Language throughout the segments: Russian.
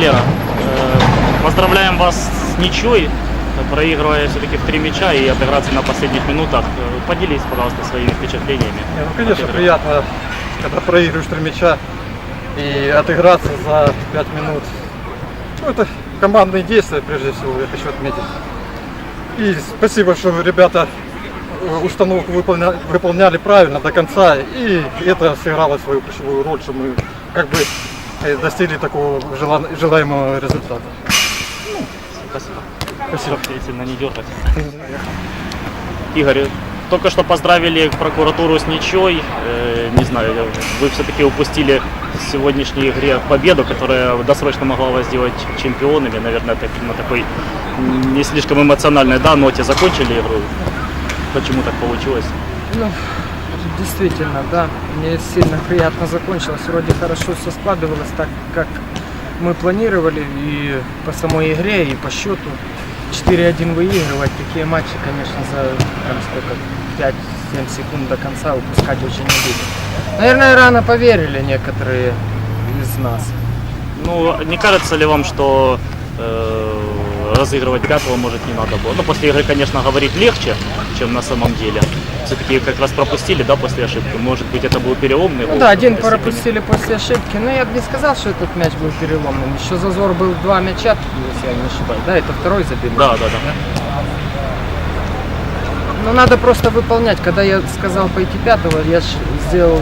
тренера. Э, Поздравляем вас с ничьей, проигрывая все-таки в три мяча и отыграться на последних минутах. Поделитесь, пожалуйста, своими впечатлениями. Не, ну, конечно, приятно, когда проигрываешь три мяча и отыграться за 5 минут. Ну, это командные действия, прежде всего, я хочу отметить. И спасибо, что ребята э, установку выполня- выполняли правильно до конца, и это сыграло свою ключевую роль, что мы как бы достигли такого желаемого результата. Спасибо. Спасибо. Сильно не дергать. Игорь, только что поздравили прокуратуру с ничьей. Э, не знаю, вы все-таки упустили в сегодняшней игре победу, которая досрочно могла вас сделать чемпионами. Наверное, так, на такой не слишком эмоциональной да, ноте закончили игру. Почему так получилось? Ну, действительно, да. Мне сильно приятно закончилось. Вроде хорошо все складывалось так, как мы планировали и по самой игре, и по счету. 4-1 выигрывать. Такие матчи, конечно, за там сколько, 5-7 секунд до конца упускать очень обидно. Наверное, рано поверили некоторые из нас. Ну, не кажется ли вам, что э, разыгрывать пятого, может, не надо было? Ну, после игры, конечно, говорить легче, чем на самом деле. Все-таки как раз пропустили, да, после ошибки. Может быть, это был переломный Ну да, один пропустили после ошибки, но я бы не сказал, что этот мяч был переломным. Еще зазор был два мяча, если я не ошибаюсь. Да, это второй забили. Да, да, да. Ну надо просто выполнять. Когда я сказал пойти пятого, я сделал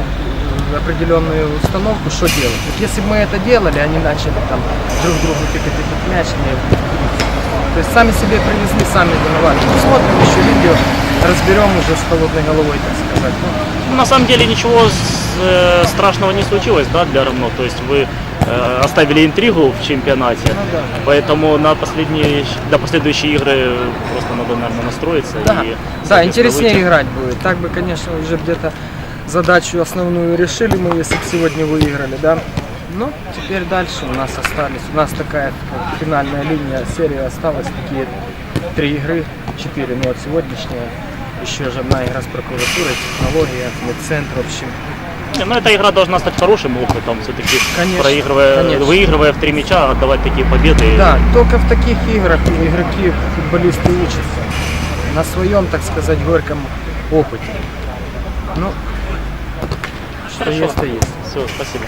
определенную установку, что делать. Вот если бы мы это делали, они начали там друг другу тыкать этот мяч, не... то есть сами себе привезли, сами виноваты. Ну, смотрим еще видео, разберем уже с холодной головой, так сказать. Ну, Ну, на самом деле ничего э, страшного не случилось, да, для равно. То есть вы э, оставили интригу в чемпионате. Ну да. Поэтому на последние, на последующие игры просто надо, наверное, настроиться. Да, и, да, интереснее выйти. играть будет. Так бы, конечно, уже где-то задачу основную решили мы, если бы сегодня выиграли, да. Ну, теперь дальше у нас остались. У нас такая как финальная линия серии осталась такие три игры, четыре, ну вот сегодняшняя. Еще же одна игра с прокуратурой, технология, медцентр, в общем. Не, ну, эта игра должна стать хорошим опытом, все-таки Конечно, проигрывая, конечно. выигрывая в три мяча, отдавать такие победы. Да, только в таких играх игроки, футболисты учатся. На своем, так сказать, горьком опыте. Ну, что Хорошо. есть, то есть. Все, спасибо.